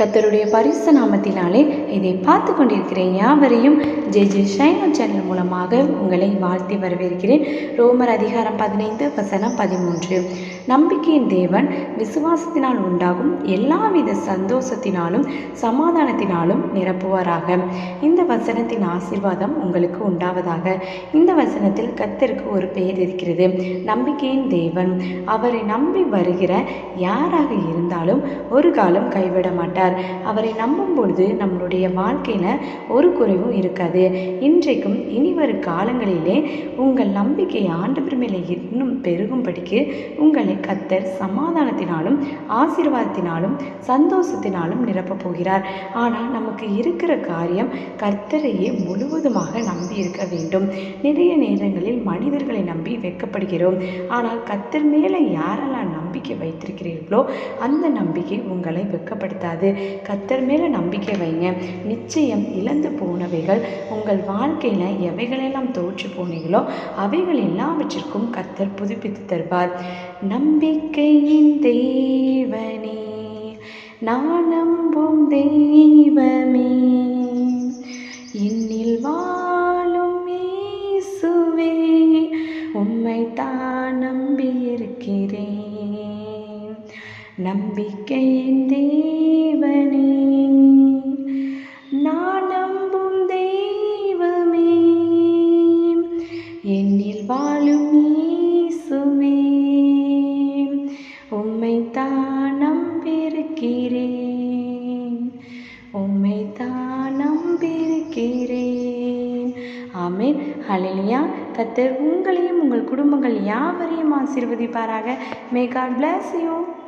கத்தருடைய பரிசு நாமத்தினாலே இதை பார்த்து கொண்டிருக்கிற யாவரையும் ஜே ஜே ஷைனோ சேனல் மூலமாக உங்களை வாழ்த்தி வரவேற்கிறேன். ரோமர் அதிகாரம் பதினைந்து வசனம் பதிமூன்று. நம்பிக்கையின் தேவன் விசுவாசத்தினால் உண்டாகும் எல்லாவித சந்தோஷத்தினாலும் சமாதானத்தினாலும் நிரப்புவாராக. இந்த வசனத்தின் ஆசீர்வாதம் உங்களுக்கு உண்டாவதாக. இந்த வசனத்தில் கத்தருக்கு ஒரு பெயர் இருக்கிறது. நம்பிக்கையின் தேவன். அவரை நம்பி வருகிற யாராக இருந்தாலும் ஒரு காலம் கைவிட மாட்டார். அவரை நம்பும் பொழுது நம்மளுடைய வாழ்க்கையில் ஒரு குறைவும் இருக்காது. இன்றைக்கும் இனி வரும் காலங்களிலே உங்கள் நம்பிக்கை ஆண்டவர் மேலே இன்னும் பெருகும்படிக்கு உங்களை கத்தர் சமாதானத்தினாலும் ஆசீர்வாதத்தினாலும் சந்தோஷத்தினாலும் நிரப்பப் போகிறார். ஆனால் நமக்கு இருக்கிற காரியம் கர்த்தரையே முழுவதுமாக நம்பி இருக்க வேண்டும். நிறைய நேரங்களில் மனிதர்களை நம்பி வெக்கப்படுகிறோம். ஆனால் கத்தர் மேலே யாரெல்லாம் நம்பிக்கை வைத்திருக்கிறீர்களோ அந்த நம்பிக்கை உங்களை வெட்கப்படுத்தாது. கத்தர் மேலே நம்பிக்கை வைங்க. நிச்சயம் இழந்து போனவைகள் உங்கள் வாழ்க்கையில் எவைகளெல்லாம் தோற்று போனீங்களோ அவைகள் எல்லாவற்றிற்கும் கத்தர் புதுப்பித்து தருவார். நம்பிக்கையின் தேவனே நான் நம்பும் தெய்வமே என்னில் வாழும் இயேசுவே உம்மை தான் நம்பியிருக்கிறேன். நம்பிக்கையின் தேவனே நான் நம்பும் தெய்வமே என்னில் வாழும் இயேசுவே உம்மை தான் நம்பியிருக்கிறேன் உம்மை தான் நம்பியிருக்கிறேன். ஆமேன். ஹலிலியா கத்தர் உங்களையும் உங்கள் குடும்பங்கள் யாவரையும் ஆசீர்வதிப்பாராக. May God bless you